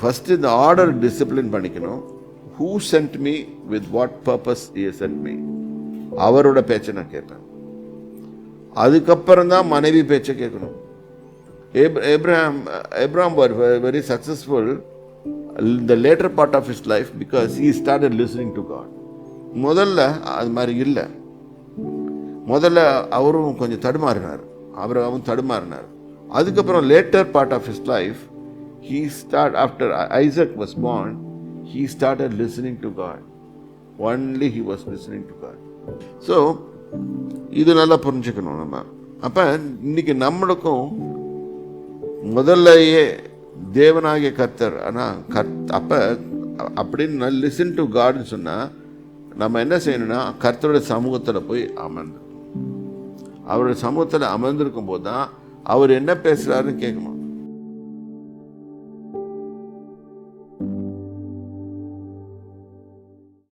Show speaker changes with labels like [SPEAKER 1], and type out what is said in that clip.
[SPEAKER 1] First இந்த order discipline பண்ணிக்கணும். Who sent me with what purpose he sent me அவரோட பேச்சை நான் கேட்பேன். அதுக்கப்புறம் தான் மனைவி பேச்சை கேட்கணும். Abraham were very successful இந்த later part of his life because he started listening to God முதல்ல அது மாதிரி இல்லை. முதல்ல அவரும் கொஞ்சம் தடுமாறினார். அவரும் தடுமாறினார். அதுக்கப்புறம் later part of his life he start after Isaac was born he started listening to God. Only he was listening to God. So இது நல்லா புரிஞ்சுக்கணும் நம்ம. அப்போ இன்னைக்கு நம்மளுக்கும் முதல்லயே தேவனாகிய கர்த்தர் ஆனால் கர்த் அப்போ அப்படின்னு லிசன் டு காட்னு சொன்னால் நம்ம என்ன செய்யணும்னா கர்த்தருடைய சமூகத்தில் போய் அமர்ந்து. அவருடைய சமூகத்தில் அமர்ந்திருக்கும் போது தான் அவர் என்ன பேசுகிறாருன்னு கேட்கணும்.